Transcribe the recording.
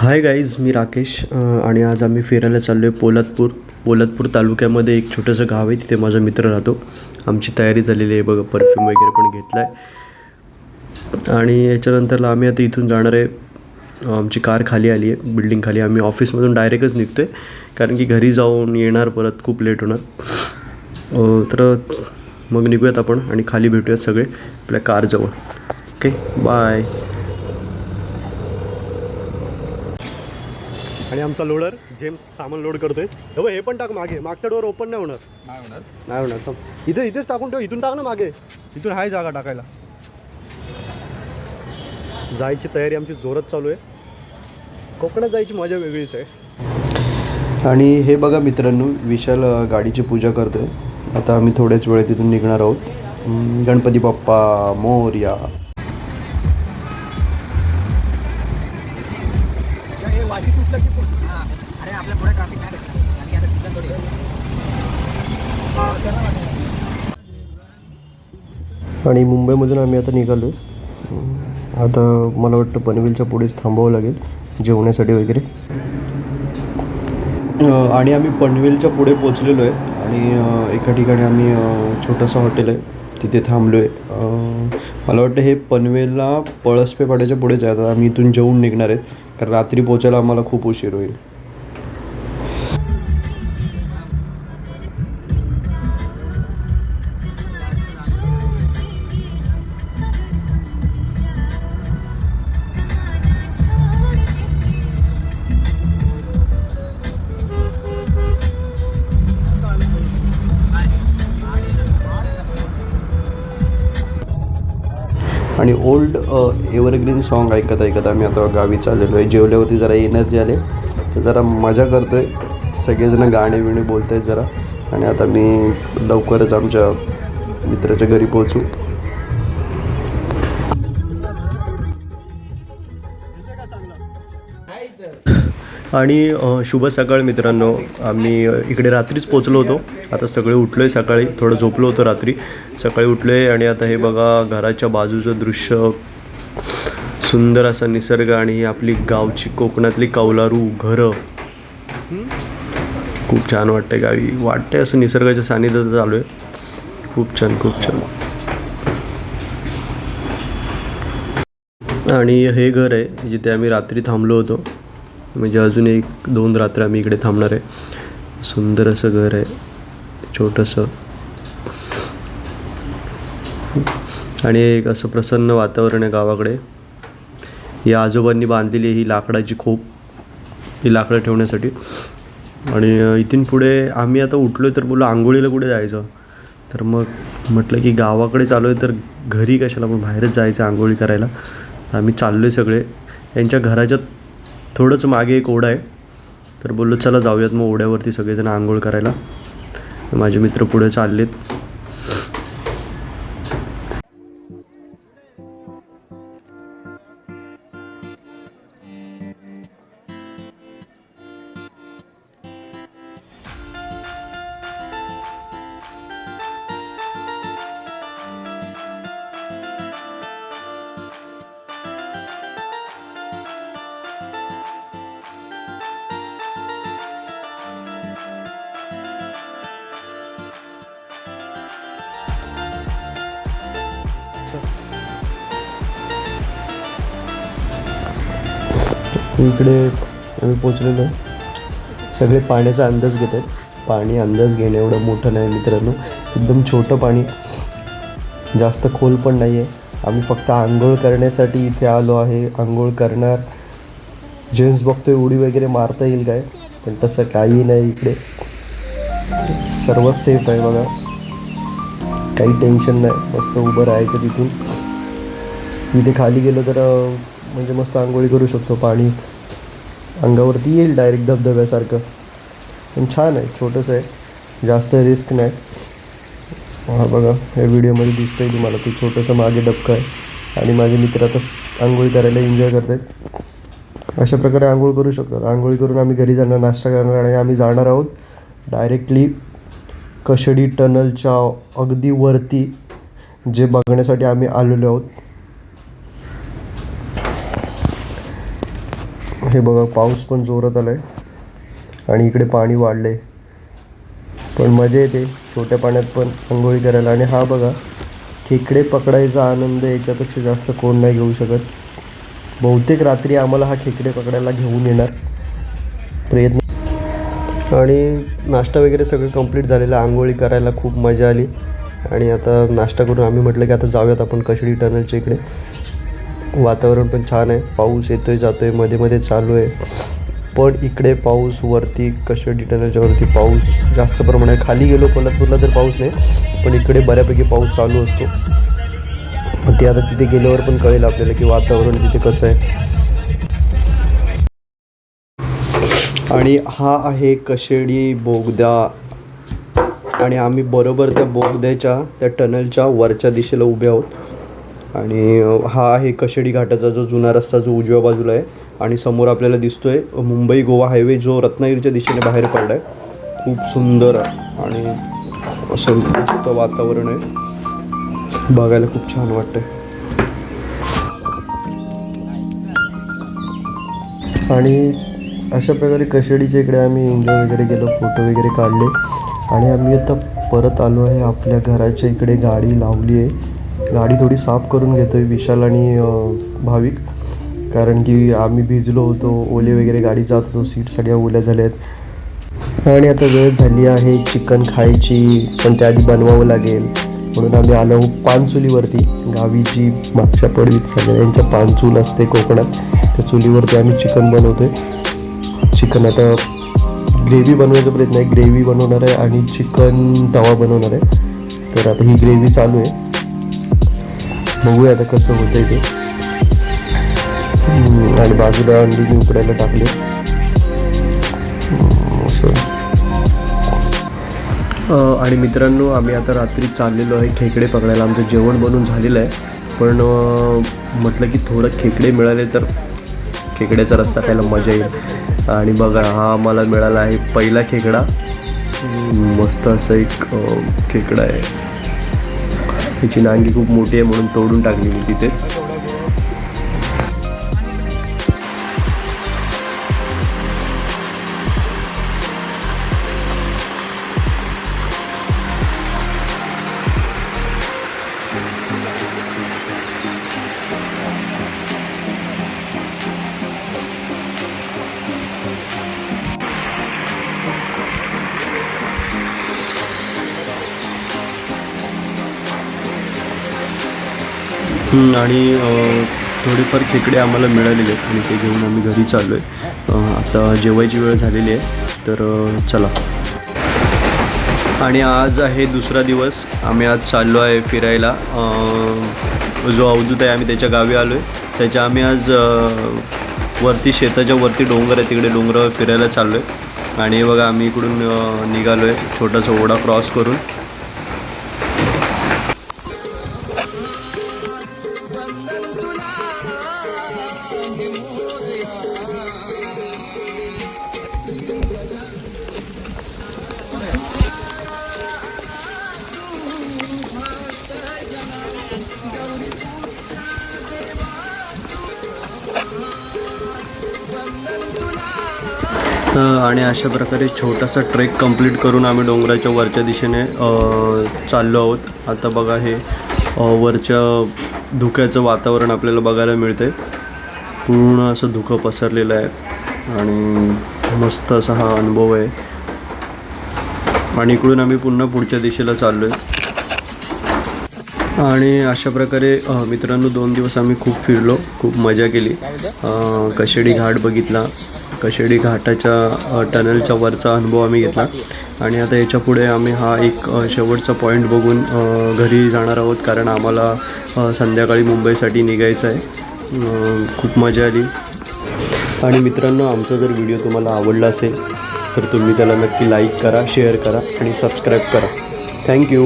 Hi guys मी राकेश आणि आज आम्ही फिरायला चाललो आहे पोलादपूर. पोलादपूर तालुक्यामध्ये एक छोटंसं गाव आहे तिथे माझा मित्र राहतो. आमची तयारी झालेली आहे बघा परफ्यूम वगैरे पण घेतला आहे आणि याच्यानंतरला आम्ही आता इथून जाणार आहे. आमची कार खाली आली आहे बिल्डिंग खाली. आम्ही ऑफिसमधून डायरेक्टच निघतो आहे कारण की घरी जाऊन येणार परत खूप लेट होणार. तर मग निघूयात आपण आणि खाली भेटूयात सगळे आपल्या कारजवळ. ओके बाय आणि आमचा लोडर जेम्स सामान लोड करतोय हे बघ, हे पण टाक मागे. मागचा डोअर ओपन नाही होणार. नाही होणार. नाही होणार. थांब. इथे इथेच टाकून ठेव इथून टाक ना मागे. इथून आहे जागा टाकायला. जायची तयारी आमची जोरात चालू आहे. कोकणात जायची मजा वेगळीच आहे. आणि हे बघा मित्रांनो विशाल अ, गाडीची पूजा करतोय. आता आम्ही थोड्याच वेळेत तिथून निघणार आहोत. गणपती बाप्पा मोर्या. आपल्या पुढे ट्रॅफिक नाही भेटणार. आता तिथं थोडी आणि मुंबईमधून आम्ही आता निघालो. आता मला वाटतं पनवेलच्या पुढेच थांबावं लागेल जेवण्यासाठी वगैरे. आणि आम्ही पनवेलच्या पुढे पोचलेलो आहे. आणि एका ठिकाणी आम्ही छोटंसं हॉटेल आहे. तिथे थांबलो आहे मला वाटतं हे पनवेलला पळसपे पाड्याच्या पुढेच आहे आता आम्ही इथून जेवून निघणार आहेत. कारण रात्री पोचायला आम्हाला खूप उशीर होईल. आणि ओल्ड एव्हरग्रीन सॉन्ग ऐकत ऐकत आम्ही आता गावी चाललेलो आहे. जेवल्यावरती जरा एनर्जी आले. तर जरा मजा करतो आहे सगळेजण गाणे बिणे बोलत आहेत जरा. आणि आता मी लवकरच आमच्या मित्राच्या घरी पोहोचू. आणि शुभ सकाळ मित्रांनो. आम्ही इकडे रात्रीच पोचलो होतो. आता सगळे उठलो आहे सकाळी. थोडं झोपलो होतो रात्री. सकाळी उठलो आहे आणि आता हे बघा घराच्या बाजूचं दृश्य. सुंदर असा निसर्ग आणि ही आपली गावची कोकणातली कौलारू घरं. खूप छान वाटते गावी. वाटते असं निसर्गाच्या सानिध्यात चालू आहे. खूप छान खूप छान. आणि हे घर आहे जिथे आम्ही रात्री थांबलो होतो. म्हणजे अजून एक दोन रात्र आम्ही इकडे थांबणार आहे. सुंदर असं घर आहे. छोटंसं. आणि एक असं प्रसन्न वातावरण आहे गावाकडे. या आजोबांनी बांधलेली ही लाकडाची खोप. ही लाकडं ठेवण्यासाठी. आणि इथून पुढे आम्ही आता उठलो तर बोललो आंघोळीला कुठे जायचं? तर मग म्हटलं की गावाकडे चालू आहे तर घरी कशाला पण बाहेरच जायचं आंघोळी करायला. आम्ही चाललो आहे सगळे. यांच्या घराच्या थोडंच मागे एक ओढा आहे. तर बोललो चला जाऊयात मग ओढ्यावरती सगळेजण आंघोळ करायला. माझे मित्र पुढे चाललेत. इकडे आम्ही पोचलेलो आहे. सगळे पाण्याचा अंदाज घेत आहेत. पाणी अंदाज घेणं एवढं मोठं नाही मित्रांनो. एकदम छोटं पाणी. जास्त खोल पण नाही आहे. आम्ही फक्त आंघोळ करण्यासाठी इथे आलो आहे. आंघोळ करणार. जेम्स बघतोय उडी वगैरे मारता येईल काय? पण तसं काही नाही इकडे. सर्वच सेफ आहे बघा. काही टेन्शन नाही. मस्त उभं राहायचं तिथून. इथे खाली गेलो तर म्हणजे मस्त आंघोळी करू शकतो. पाणी अंगावरती येईल डायरेक्ट धबधब्यासारखं. पण छान आहे छोटंसं आहे. जास्त रिस्क नाही. हा बघा या व्हिडिओमध्ये दिसतं आहे तुम्हाला ते छोटंसं मागे डबकं आहे. आणि माझे मित्र आता आंघोळी करायला एन्जॉय करत आहेत अशा प्रकारे आंघोळ करू शकतात. आंघोळी करून आम्ही घरी जाणार नाश्ता करणार आणि आम्ही जाणार आहोत डायरेक्टली कशडी टनलच्या अगदी वरती जे बघण्यासाठी आम्ही आलेलो आहोत. हे बघा पाऊस पण जोरात आला आहे आणि इकडे पाणी वाढलं आहे पण मजा येते छोट्या पाण्यात पण आंघोळी करायला. आणि हा बघा खेकडे पकडायचा आनंद याच्यापेक्षा जास्त कोण नाही घेऊ शकत. बहुतेक रात्री आम्हाला हा खेकडे पकडायला घेऊन येणार प्रयत्न. आणि नाश्ता वगैरे सगळं कंप्लीट झालेलं आंघोळी करायला खूप मजा आली. आणि आता नाश्ता करून आम्ही म्हटलं की आता जाऊयात आपण कशडी टनलच्या इकडे. वातावरण पण छान आहे. पाऊस येतोय जातोयमध्ये मध्ये चालू आहे. पण इकडे पाऊस वरती कशडी टनलच्या वरती पाऊस जास्त प्रमाणात खाली गेलो कोल्हापूरला तर पाऊस नाही पण इकडे बऱ्यापैकी पाऊस चालू असतो. ते आता तिथे गेल्यावर पण कळेल आपल्याला की वातावरण तिथे कसं आहे. आणि हा आहे कशेडी बोगदा. आणि आम्ही बरोबर त्या बोगद्याच्या त्या टनलच्या वरच्या दिशेला उभे आहोत. आणि हा आहे कशेडी घाटाचा जो जुना रस्ता जो उजव्या बाजूला आहे. आणि समोर आपल्याला दिसतोय मुंबई गोवा हायवे जो रत्नागिरीच्या दिशेने बाहेर पडला आहे खूप सुंदर आणि असं मस्त वातावरण आहे. बघायला खूप छान वाटतंय. आणि अशा प्रकारे कशेडीच्या इकडे आम्ही एन्जॉय वगैरे केलं फोटो वगैरे काढले. आणि आम्ही आता परत आलो आहे आपल्या घराच्या इकडे गाडी लावली आहे. गाडी थोडी साफ करून घेतो आहे विशाल आणि भाविक. कारण की आम्ही भिजलो होतो ओले वगैरे गाडी जात होतो सीट सगळ्या ओल्या झाल्या आहेत आणि आता वेळ झाली आहे चिकन खायची पण त्याआधी बनवावं लागेल. म्हणून आम्ही आलो पानचुलीवरती. गावी जी मागच्या पडवीत सगळ्यांच्या पानचूल असते कोकणात त्या चुलीवरती आम्ही चिकन बनवतोय. चिकन आता ग्रेव्ही बनवायचा प्रयत्न आहे. ग्रेव्ही बनवणार आहे आणि चिकन तवा बनवणार आहे. तर आता ही ग्रेव्ही चालू आहे. बघूया आता कसं होतंय ते. आणि बाजूला अंडी मी उकडायला टाकले. असं. आणि मित्रांनो आम्ही आता रात्री चाललेलो आहे खेकडे पकडायला. आमचं जेवण बनून झालेलं आहे. पण म्हटलं की थोडं खेकडे मिळाले तर खेकड्याचा रस्सा खायला मजा येईल. आणि बघा हा आम्हाला मिळाला आहे पहिला खेकडा. मस्त असं एक खेकडा आहे. त्याची नांगी खूप मोठी आहे म्हणून तोडून टाकली मी तिथेच. आणि थोडेफार खेकडे आम्हाला मिळालेले आहेत आणि ते घेऊन आम्ही घरी चाललो आहे आता जेवायची वेळ झालेली आहे तर चला. आणि आज आहे दुसरा दिवस. आम्ही आज चाललो आहे फिरायला. जो अवधूत आहे आम्ही त्याच्या गावी आलो आहे त्याच्या आम्ही आज वरती शेताच्या वरती डोंगर आहे तिकडे डोंगरावर फिरायला चाललो आहे आणि बघा आम्ही इकडून निघालो आहे छोटासा ओढा क्रॉस करून. आणि अशा प्रकारे छोटासा ट्रेक कंप्लीट करून आम्ही डोंगराच्या वरच्या दिशेने चाललो आहोत. आता बघा हे वरच्या धुक्याचं वातावरण आपल्याला बघायला मिळते पूर्ण असं धुकं पसरलेलं आहे आणि मस्त असा हा अनुभव आहे. आणि इकडून आम्ही पुन्हा पुढच्या दिशेला चाललो आहे आणि अशा प्रकारे मित्रांनो दोन दिवस आम्ही खूप फिरलो खूप मजा केली. कशेडी घाट बघितला. कशेडी घाटाच्या टनलच्या वरचा अनुभव आम्ही घेतला. आणि आता याच्यापुढे आम्ही हा एक शेवटचा पॉईंट बघून घरी जाणार आहोत. कारण आम्हाला संध्याकाळी मुंबईसाठी निघायचं आहे. खूप मजा आली. आणि मित्रांनो आमचा जर व्हिडिओ तुम्हाला आवडला असेल तर तुम्ही त्याला नक्की लाईक करा शेअर करा आणि सबस्क्राईब करा. थँक्यू